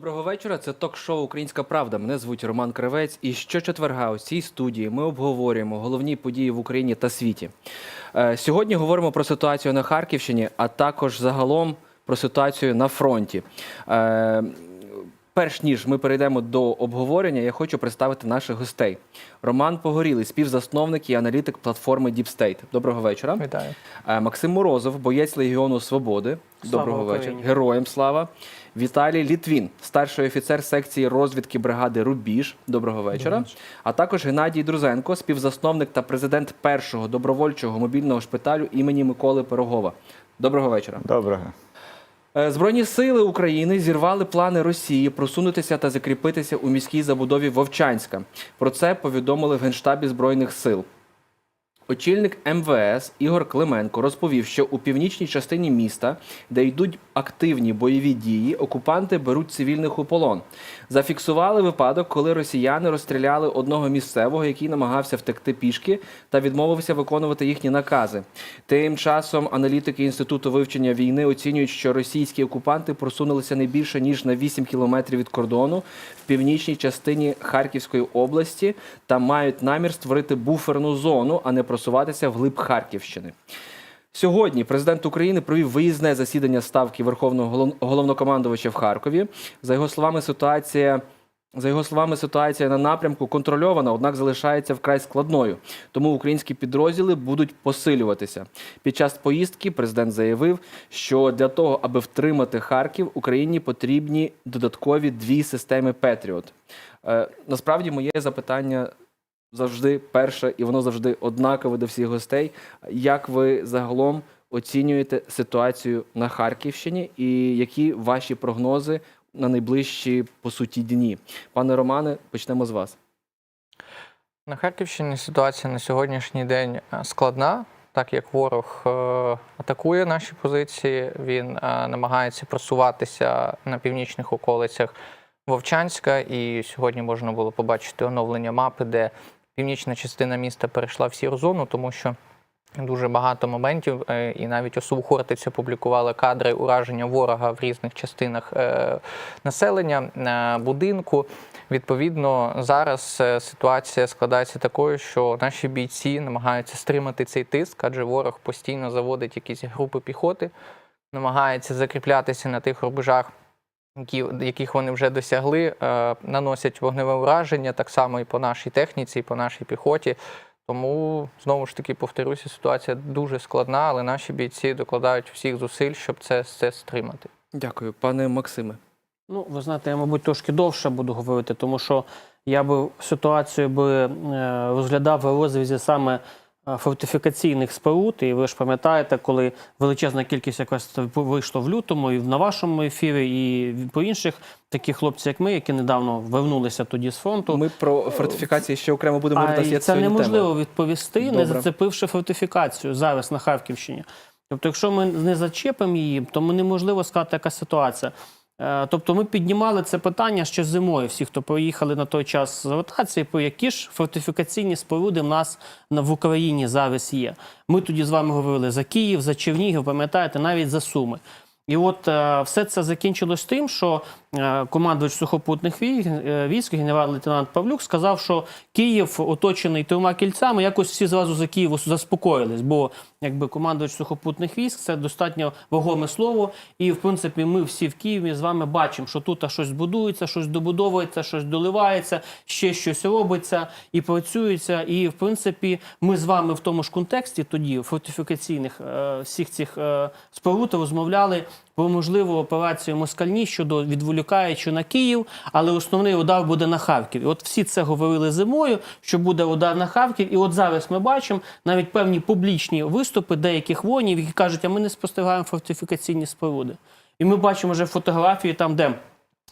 вечора. Це ток-шоу Українська Правда. Мене звуть Роман Кривець. І щочетверга у цій студії ми обговорюємо головні події в Україні та світі. Е, Сьогодні говоримо про ситуацію на Харківщині, а також загалом про ситуацію на фронті. Перш ніж ми перейдемо до обговорення, я хочу представити наших гостей. Роман Погорілий, співзасновник і аналітик платформи Deep State. Доброго вечора. Вітаю. Е, Максим Морозов, боєць Легіону Свободи. Слава Доброго вечора. Героям слава. Віталій Літвін, старший офіцер секції розвідки бригади Рубіж. Доброго вечора. А також Геннадій Друзенко, співзасновник та президент першого добровольчого мобільного шпиталю імені Миколи Пирогова. Доброго вечора. Доброго. Е, Збройні сили України зірвали плани Росії просунутися та закріпитися у міській забудові Вовчанська. Про це повідомили в Генштабі Збройних сил. Очільник МВС Ігор Клименко розповів, що у північній частині міста, де йдуть активні бойові дії, окупанти беруть цивільних у полон. Зафіксували випадок, коли росіяни розстріляли одного місцевого, який намагався втекти пішки та відмовився виконувати їхні накази. Тим часом аналітики інституту вивчення війни оцінюють, що російські окупанти просунулися не більше ніж на 8 кілометрів від кордону в північній частині Харківської області та мають намір створити буферну зону, а не просуватися вглиб Харківщини. Сьогодні президент України провів виїзне засідання ставки Верховного голов- головнокомандувача в Харкові. За його словами, ситуація. За його словами, ситуація на напрямку контрольована, однак залишається вкрай складною. Тому українські підрозділи будуть посилюватися. Під час поїздки президент заявив, що для того, аби втримати Харків, Україні потрібні додаткові дві системи Петріот. Е, насправді, моє запитання завжди перше, і воно завжди однакове до всіх гостей. Як ви загалом оцінюєте ситуацію на Харківщині і які ваші прогнози на найближчі по суті дні? Пане Романе, почнемо з вас. На Харківщині ситуація на сьогоднішній день е, складна, так як ворог е, атакує наші позиції, він е, намагається просуватися на північних околицях Вовчанська. І сьогодні можна було побачити оновлення мапи, де північна частина міста перейшла в сіру зону, тому що дуже багато моментів, е, і навіть ОСУ Хортиця публікували кадри ураження ворога в різних частинах е, населення е, будинку. Відповідно, зараз ситуація складається такою, що наші бійці намагаються стримати цей тиск, адже ворог постійно заводить якісь групи піхоти, намагається закріплятися на тих рубежах, яких вони вже досягли, е, наносять вогневе ураження так само і по нашій техніці, і по нашій піхоті. Тому знову ж таки повторюся, ситуація дуже складна, але наші бійці докладають всіх зусиль, щоб це, це стримати. Дякую, пане Максиме. Ну, ви знаєте, я, мабуть, трошки довше буду говорити, тому що я би ситуацію би е, розглядав в розрізі саме фортифікаційних споруд. І ви ж пам'ятаєте, коли величезна кількість якраз вийшло в лютому, і на вашому ефірі, і по інших таких хлопців, як ми, які недавно вернулися тоді з фронту. Ми про фортифікації ще окремо будемо є це неможливо тема. відповісти, не зацепивши фортифікацію зараз на Харківщині. Тобто, якщо ми не зачепимо її, то ми неможливо сказати, яка ситуація. Е, Тобто ми піднімали це питання ще зимою. Всі, хто поїхали на той час з ротації, по які ж фортифікаційні споруди в нас в Україні зараз є. Ми тоді з вами говорили за Київ, за Чернігів, пам'ятаєте, навіть за Суми. І от е, все це закінчилось тим, що командувач сухопутних військ, е, військ генерал-лейтенант Павлюк сказав, що Київ оточений трьома кільцями, якось всі зразу за Києву заспокоїлись, бо якби командувач сухопутних військ це достатньо вагоме слово. І в принципі, ми всі в Києві з вами бачимо, що тут щось будується, щось добудовується, щось доливається, ще щось робиться і працюється. І в принципі, ми з вами в тому ж контексті тоді фортифікаційних е, всіх цих е, споруд розмовляли про можливу операцію москальні щодо відволікаючи на Київ, але основний удар буде на Харків. І от всі це говорили зимою, що буде удар на Харків. І от зараз ми бачимо навіть певні публічні виступи деяких воїнів, які кажуть, а ми не спостерігаємо фортифікаційні споруди. І ми бачимо вже фотографії там, де.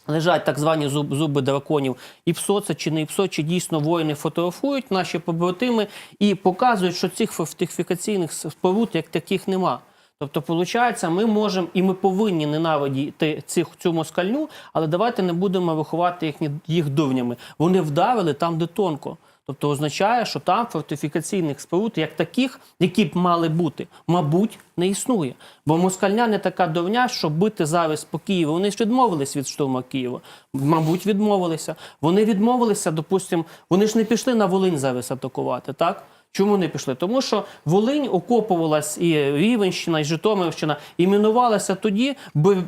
Лежать так звані зуб, зуби драконів. ІПСО це чи не ІПСО, чи дійсно воїни фотографують наші побратими і показують, що цих фортифікаційних споруд як таких нема. Тобто, виходить, ми можемо і ми повинні ненавидіти цих цю москальню, але давайте не будемо виховати їхні їх дурнями. Вони вдарили там, де тонко. Тобто означає, що там фортифікаційних споруд, як таких, які б мали бути, мабуть, не існує. Бо москальня не така довня, щоб бити зараз по Києву. Вони ж відмовились від штурму Києва. Мабуть, відмовилися. Вони відмовилися, допустимо, вони ж не пішли на Волинь зараз атакувати, так? Чому не пішли? Тому що Волинь окопувалась і Рівенщина, і Житомирщина іменувалася тоді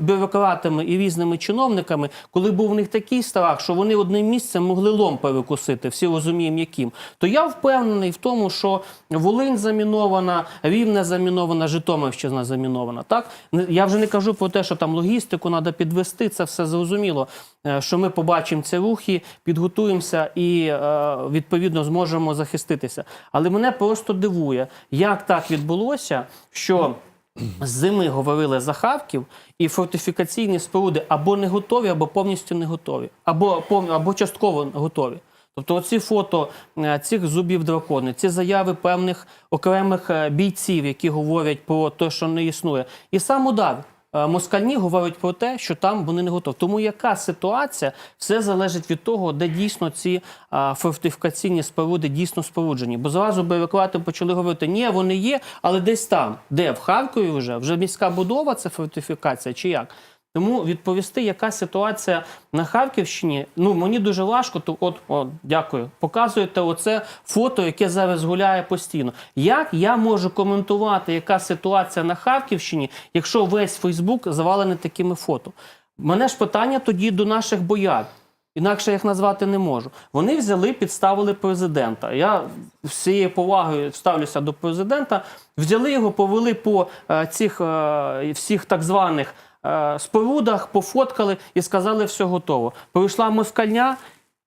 бюрократами і різними чиновниками, коли був у них такий страх, що вони одним місцем могли лом перекусити, всі розуміємо, яким. То я впевнений в тому, що Волинь замінована, Рівне замінована, Житомирщина замінована. Так я вже не кажу про те, що там логістику треба підвести. Це все зрозуміло. е, Що ми побачимо ці рухи, підготуємося і е, відповідно зможемо захиститися. Але мене просто дивує, як так відбулося, що з зими говорили за Харків, і фортифікаційні споруди або не готові, або повністю не готові, або або частково готові. Тобто, оці фото е, цих зубів дракони, ці заяви певних окремих е, бійців, які говорять про те, що не існує, і сам удар. Е, Москальні говорять про те, що там вони не готові. Тому яка ситуація, все залежить від того, де дійсно ці фортифікаційні споруди дійсно споруджені. Бо зразу бюрократи почали говорити, ні, вони є, але десь там, де в Харкові вже вже міська будова, це фортифікація, чи як? Тому відповісти, яка ситуація на Харківщині, ну мені дуже важко. То от, от дякую. Показуєте оце фото, яке зараз гуляє постійно. Як я можу коментувати, яка ситуація на Харківщині, якщо весь Фейсбук завалений такими фото? Мене ж питання тоді до наших бояр. Інакше їх назвати не можу. Вони взяли, підставили президента. Я всією повагою ставлюся до президента. Взяли його, повели по е, цих е, всіх так званих спорудах, пофоткали і сказали, все готово. Прийшла москальня,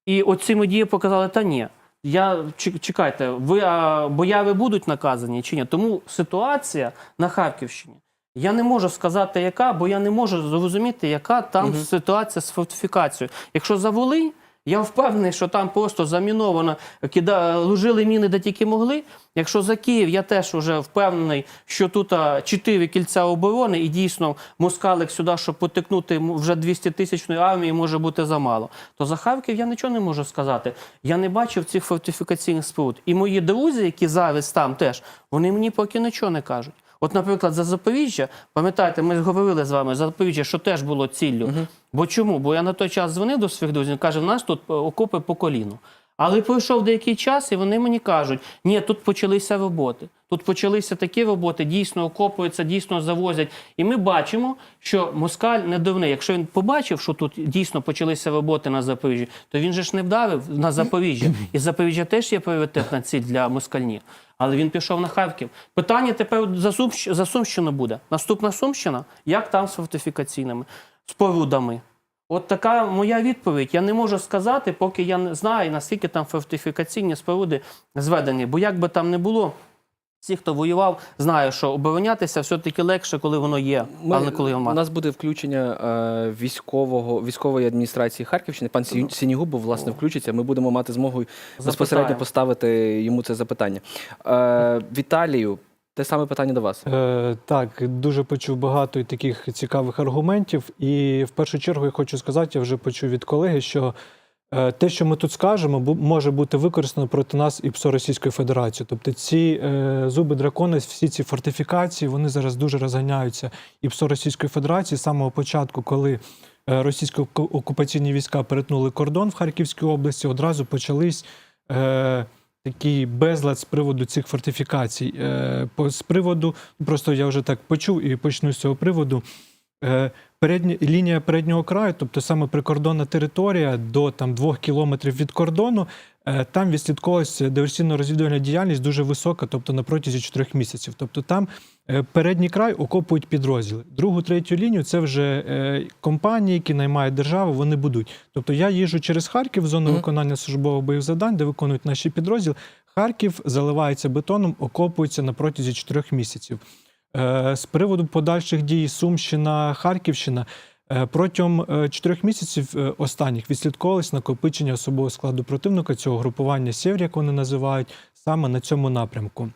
і оці медії показали, та ні. Я чекайте, ви а, бояри будуть наказані чи ні? Тому ситуація на Харківщині. Я не можу сказати, яка, бо я не можу зрозуміти, яка там ситуація з фортифікацією. Якщо за Волинь, я впевнений, що там просто заміновано, кида, ложили міни де тільки могли. Якщо за Київ, я теж вже впевнений, що тут чотири кільця оборони, і дійсно москалик сюди, щоб потикнути вже 200 тисячної армії, може бути замало. То за Харків я нічого не можу сказати. Я не бачив цих фортифікаційних споруд. І мої друзі, які зараз там теж, вони мені поки нічого не кажуть. От, наприклад, за Запоріжжя, пам'ятаєте, ми говорили з вами за Запоріжжя, що теж було ціллю. Бо чому? Бо я на той час дзвонив до своїх друзів, каже, в нас тут е, окопи по коліну. Але пройшов деякий час, і вони мені кажуть, ні, тут почалися роботи. Тут почалися такі роботи, дійсно окопуються, дійсно завозять. І ми бачимо, що москаль не дивний. Якщо він побачив, що тут дійсно почалися роботи на Запоріжжі, то він же ж не вдарив на Запоріжжя. І Запоріжжя теж є пріоритетна ціль для москальні. Але він пішов на Харків. Питання тепер за, Сумщ... за Сумщину буде. Наступна Сумщина, як там з фортифікаційними спорудами? От така моя відповідь. Я не можу сказати, поки я не знаю, наскільки там фортифікаційні споруди зведені. Бо як би там не було, всі, хто воював, знає, що оборонятися все-таки легше, коли воно є, а не коли його у нас буде включення е, військового військової адміністрації Харківщини. Пан Сіню- Сінігубов власне включиться. Ми будемо мати змогу безпосередньо поставити йому це запитання. Е, Віталію, те саме питання до вас. Е, так, дуже почув багато і таких цікавих аргументів. І в першу чергу я хочу сказати, я вже почув від колеги, що те, що ми тут скажемо, може бути використано проти нас і ПСО Російської Федерації. Тобто ці е, зуби дракони, всі ці фортифікації, вони зараз дуже розганяються і ПСО Російської Федерації з самого початку, коли. е, Російські окупаційні війська перетнули кордон в Харківській області, одразу почались е, такий безлад з приводу цих фортифікацій. Е, з приводу, просто я вже так почув і почну з цього приводу. Е, передня, лінія переднього краю, тобто саме прикордонна територія до там, двох кілометрів від кордону, е, там відслідковувалася диверсійно-розвідувальна діяльність дуже висока, тобто на протязі чотирьох місяців. Тобто там е, передній край окопують підрозділи. Другу, третю лінію це вже компанії, які наймають державу, вони будуть. Тобто я їжджу через Харків в зону виконання службових бойових завдань, де виконують наші підрозділи. Харків заливається бетоном, окопується на протязі чотирьох місяців. Е, З приводу подальших дій Сумщина, Харківщина. е, Протягом е, чотирьох місяців останніх відслідковувалось накопичення особового складу противника цього групування «Сєвєр», як вони називають, саме на цьому напрямку.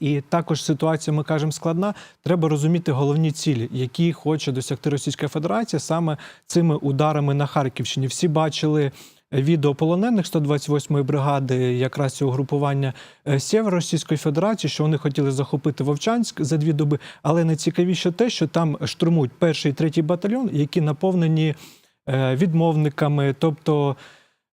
І також ситуація, ми кажемо, складна. Треба розуміти головні цілі, які хоче досягти Російська Федерація саме цими ударами на Харківщині. Всі бачили відео полонених 128-ї бригади, якраз цього групування е, Сєвер Російської Федерації, що вони хотіли захопити Вовчанськ за дві доби. Але найцікавіше те, що там штурмують перший і третій батальйон, які наповнені е, відмовниками, тобто.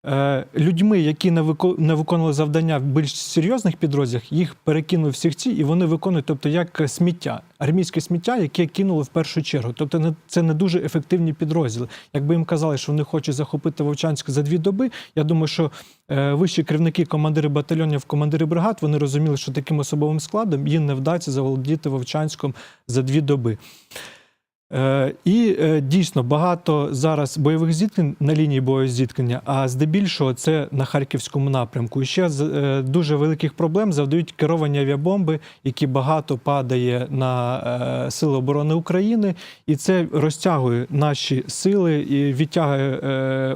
Е, Людьми, які не вико- не виконували завдання в більш серйозних підрозділах, їх перекинули всіх ці, і вони виконують, тобто як сміття, армійське сміття, яке кинули в першу чергу. Тобто, не- це не дуже ефективні підрозділи. Якби їм казали, що вони хочуть захопити Вовчанськ за дві доби, я думаю, що е, вищі керівники, командири батальйонів, командири бригад, вони розуміли, що таким особовим складом їм не вдасться заволодіти Вовчанськом за дві доби. Е, і е, дійсно багато зараз бойових зіткнень на лінії бойового зіткнення, а здебільшого це на харківському напрямку. І ще е, дуже великих проблем завдають керовані авіабомби, які багато падає на сили оборони України, і це розтягує наші сили і відтягує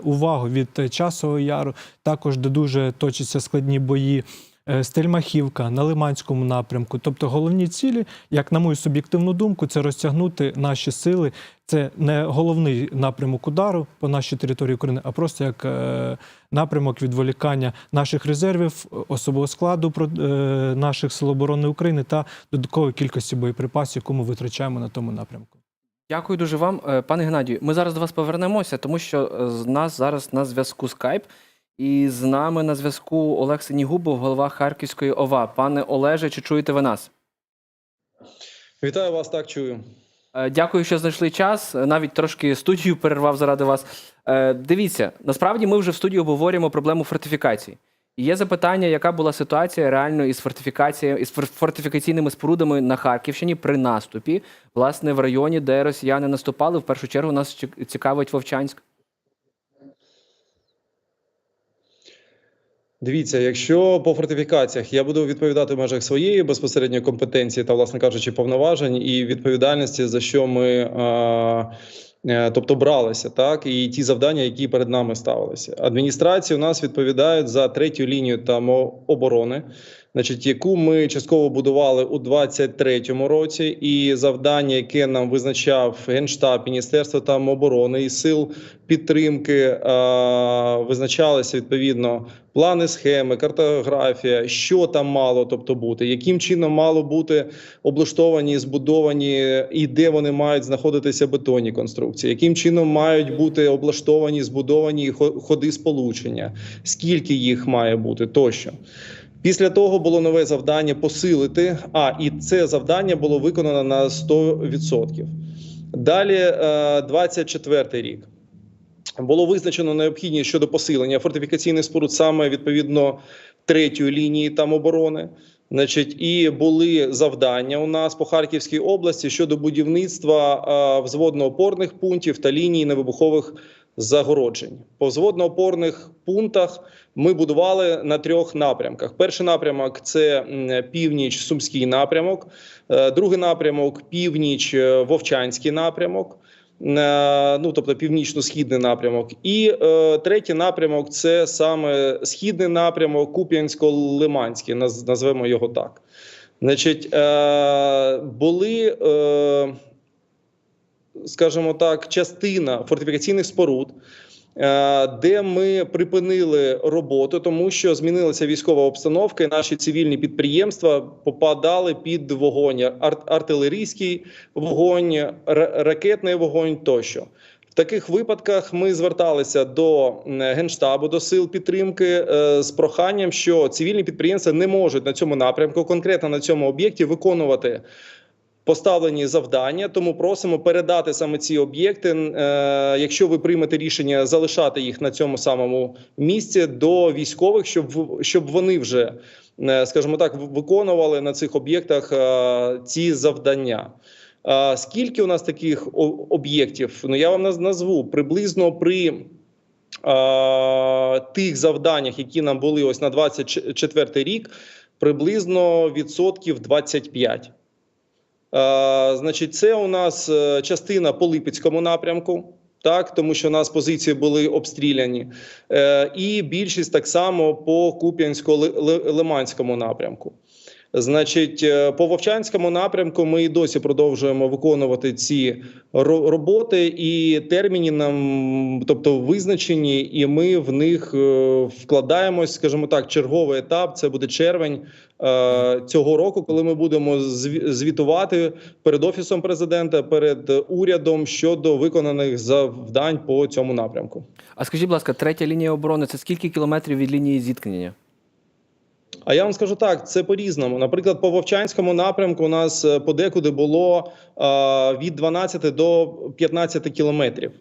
увагу від часового яру, також де дуже точаться складні бої. Е, Стельмахівка на Лиманському напрямку. Тобто головні цілі, як на мою суб'єктивну думку, це розтягнути наші сили. Це не головний напрямок удару по нашій території України, а просто як е, напрямок відволікання наших резервів, особового складу е, наших сил оборони України та додаткової кількості боєприпасів, яку ми витрачаємо на тому напрямку. Дякую дуже вам, пане Геннадію. Ми зараз до вас повернемося, тому що з нас зараз на зв'язку скайп. І з нами на зв'язку Олег Синігубов, голова Харківської ОВА. Пане Олеже, чи чуєте ви нас? Вітаю вас, так чую. Е, Дякую, що знайшли час. Е, Навіть трошки студію перервав заради вас. Е, Дивіться, насправді ми вже в студії обговорюємо проблему фортифікацій. І є запитання, яка була ситуація реально із фортифікацією із фор- фортифікаційними спорудами на Харківщині при наступі, власне, в районі, де росіяни наступали. В першу чергу нас цікавить Вовчанськ. Дивіться, якщо по фортифікаціях я буду відповідати в межах своєї безпосередньої компетенції та, власне кажучи, повноважень і відповідальності, за що ми е, тобто бралися, так і ті завдання, які перед нами ставилися. Адміністрації у нас відповідають за третю лінію там оборони, значить, яку ми частково будували у 23-му році, і завдання, яке нам визначав генштаб Міністерства там оборони і сил підтримки, е, визначалися відповідно плани, схеми, картографія, що там мало, тобто бути, яким чином мало бути облаштовані, збудовані і де вони мають знаходитися бетонні конструкції, яким чином мають бути облаштовані, збудовані хо- ходи сполучення, скільки їх має бути тощо. Після того було нове завдання посилити. А і це завдання було виконано на 100%. Далі, е, 24 рік. Було визначено необхідність щодо посилення фортифікаційних споруд саме відповідно третьої лінії там оборони. Значить, і були завдання у нас по Харківській області щодо будівництва е, взводно-опорних пунктів та ліній невибухових загороджень. По взводно-опорних пунктах ми будували на трьох напрямках. Перший напрямок це північ Сумський напрямок, е, другий напрямок північ Вовчанський напрямок. е, Ну, тобто північно-східний напрямок, і е, третій напрямок це саме східний напрямок, Куп'янсько-Лиманський, наз- назвемо його так. Значить, е, були, е, скажімо так, частина фортифікаційних споруд, е, де ми припинили роботу, тому що змінилася військова обстановка, і наші цивільні підприємства попадали під вогонь ар- артилерійський вогонь, ракетний вогонь тощо. В таких випадках ми зверталися до генштабу, до сил підтримки е, з проханням, що цивільні підприємства не можуть на цьому напрямку, конкретно на цьому об'єкті, виконувати поставлені завдання. Тому просимо передати саме ці об'єкти. е, Якщо ви приймете рішення залишати їх на цьому самому місці до військових, щоб щоб вони вже, е, скажімо так, виконували на цих об'єктах е, ці завдання. Скільки у нас таких об'єктів? Ну я вам наз- назву приблизно при тих завданнях, які нам були ось на 24 рік, приблизно відсотків 25. Значить, це у нас е, частина по Липецькому напрямку. Так, тому що у нас позиції були обстріляні, е, і більшість так само по Куп'янсько-Лиманському напрямку. Значить, е, по Вовчанському напрямку ми і досі продовжуємо виконувати ці роботи, і терміни нам, тобто визначені, і ми в них е, вкладаємось, скажімо так, черговий етап. Це буде червень е, цього року, коли ми будемо зві- звітувати перед офісом президента, перед урядом щодо виконаних завдань по цьому напрямку. А скажіть, будь ласка, третя лінія оборони це скільки кілометрів від лінії зіткнення? А я вам скажу так: це по-різному. Наприклад, по Вовчанському напрямку у нас е, подекуди було е, від 12 до 15 кілометрів.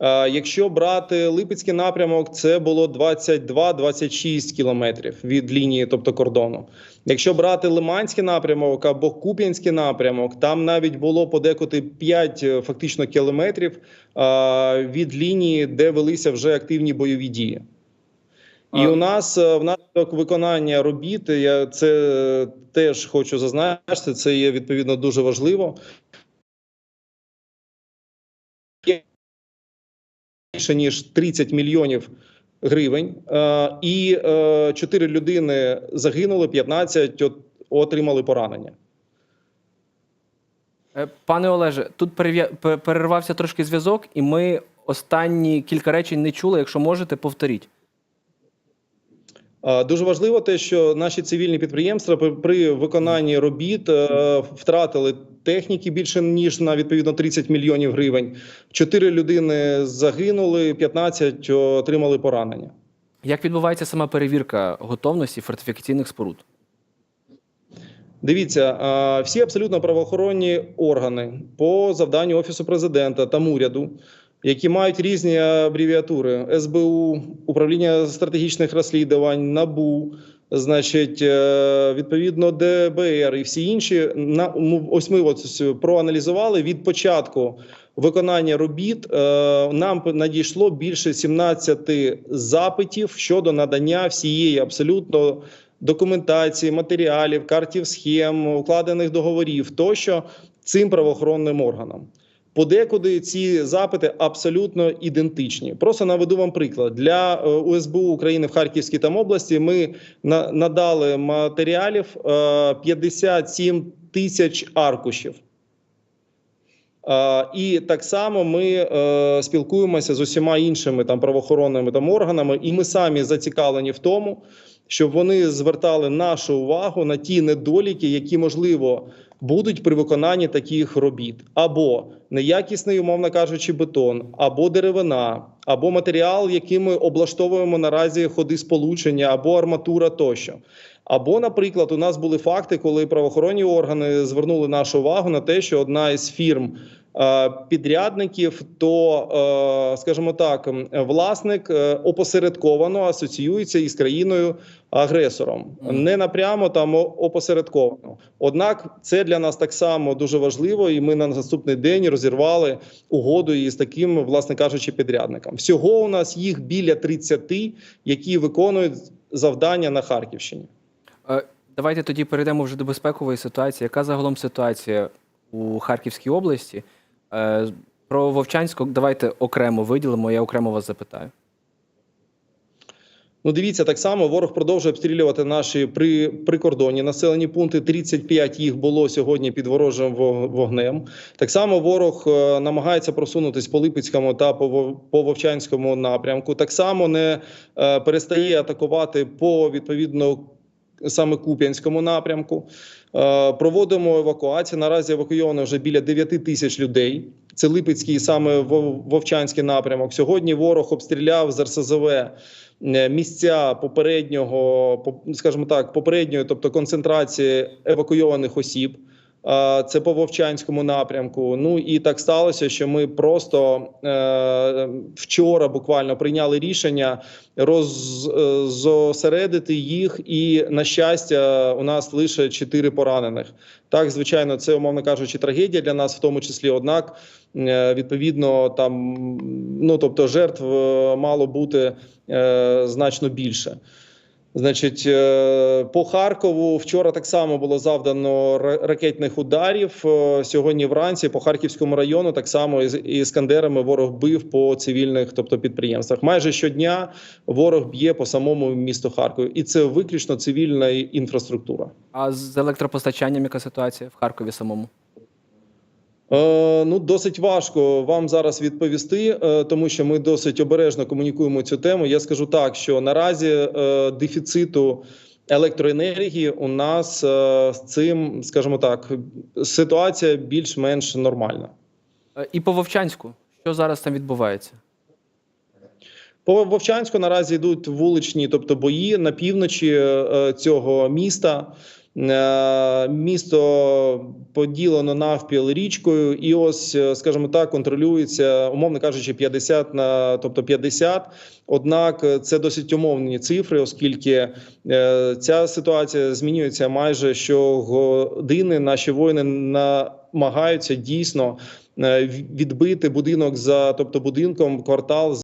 Е, Якщо брати Липецький напрямок, це було 22-26 кілометрів від лінії, тобто кордону. Якщо брати Лиманський напрямок або Куп'янський напрямок, там навіть було подекуди 5 е, фактично кілометрів від лінії, де велися вже активні бойові дії. І у нас е, внаслідок виконання робіт, я це е, теж хочу зазначити, це є відповідно дуже важливо. Більше ніж 30 мільйонів гривень, е, і 4 людини загинули, 15 отримали поранення. Пане Олеже, тут перервався трошки зв'язок, і ми останні кілька речень не чули. Якщо можете, повторіть. Дуже важливо те, що наші цивільні підприємства при- при виконанні робіт е, втратили техніки більше ніж на відповідно 30 мільйонів гривень. Чотири людини загинули, 15 отримали поранення. Як відбувається сама перевірка готовності фортифікаційних споруд? Дивіться, всі абсолютно правоохоронні органи по завданню офісу президента та уряду, які мають різні абревіатури: СБУ, управління стратегічних розслідувань, НАБУ. Значить, е, відповідно, ДБР і всі інші на ну, ось ми ось проаналізували від початку виконання робіт. е, Нам надійшло більше 17 запитів щодо надання всієї абсолютно документації, матеріалів, картів схем, укладених договорів тощо цим правоохоронним органам. Подекуди ці запити абсолютно ідентичні. Просто наведу вам приклад для е, УСБУ України в Харківській там області. Ми на- надали матеріалів е, 57 тисяч аркушів. Е, І так само ми е, спілкуємося з усіма іншими там правоохоронними там органами, і ми самі зацікавлені в тому, щоб вони звертали нашу увагу на ті недоліки, які можливо будуть при виконанні таких робіт, або неякісний, умовно кажучи, бетон, або деревина, або матеріал, яким ми облаштовуємо наразі ходи сполучення, або арматура тощо. Або, наприклад, у нас були факти, коли правоохоронні органи звернули нашу увагу на те, що одна із фірм е, підрядників, то, е, скажімо так, власник е, опосередковано асоціюється із країною агресором, не напрямо там опосередковано. Однак це для нас так само дуже важливо, і ми на наступний день розірвали угоду із таким, власне кажучи, підрядником. Всього у нас їх біля 30, які виконують завдання на Харківщині. Давайте тоді перейдемо вже до безпекової ситуації. Яка загалом ситуація у Харківській області? Е, Про Вовчанську давайте окремо виділимо, я окремо вас запитаю. Ну, дивіться, так само ворог продовжує обстрілювати наші при, прикордонні населені пункти. 35 їх було сьогодні під ворожим вогнем. Так само ворог е, намагається просунутись по Липецькому та по, по Вовчанському напрямку. Так само не е, перестає атакувати по відповідно саме Куп'янському напрямку. Е, Проводимо евакуацію. Наразі евакуйовано вже біля 9 тисяч людей. Це Липецький, саме Вовчанський напрямок. Сьогодні ворог обстріляв з РСЗВ е, місця попереднього, по- скажімо так, попередньої, тобто концентрації евакуйованих осіб. Це по Вовчанському напрямку. Ну і так сталося, що ми просто е, вчора буквально прийняли рішення роз, е, їх, і на щастя, у нас лише чотири поранених. Так, звичайно, це умовно кажучи, трагедія для нас, в тому числі. Однак, е, відповідно, там ну тобто жертв мало бути значно більше. Значить, е, по Харкову вчора так само було завдано ра- ракетних ударів. Е, Сьогодні вранці по Харківському району так само із іскандерами ворог бив по цивільних, тобто підприємствах. Майже щодня ворог б'є по самому місту Харкові, і це виключно цивільна інфраструктура. А з електропостачанням яка ситуація в Харкові самому? Е, ну, досить важко вам зараз відповісти, е, тому що ми досить обережно комунікуємо цю тему. Я скажу так, що наразі е, дефіциту електроенергії у нас е, з цим, скажімо так, ситуація більш-менш нормальна. І по Вовчанську, що зараз там відбувається? По Вовчанську наразі йдуть вуличні, тобто бої на півночі е, цього міста. Е, Місто поділено навпіл річкою, і ось, е, скажімо так, контролюється, умовно кажучи, 50 на тобто 50. Однак е, це досить умовні цифри, оскільки ця ситуація змінюється майже щогодини. Наші воїни намагаються дійсно відбити будинок за тобто будинком квартал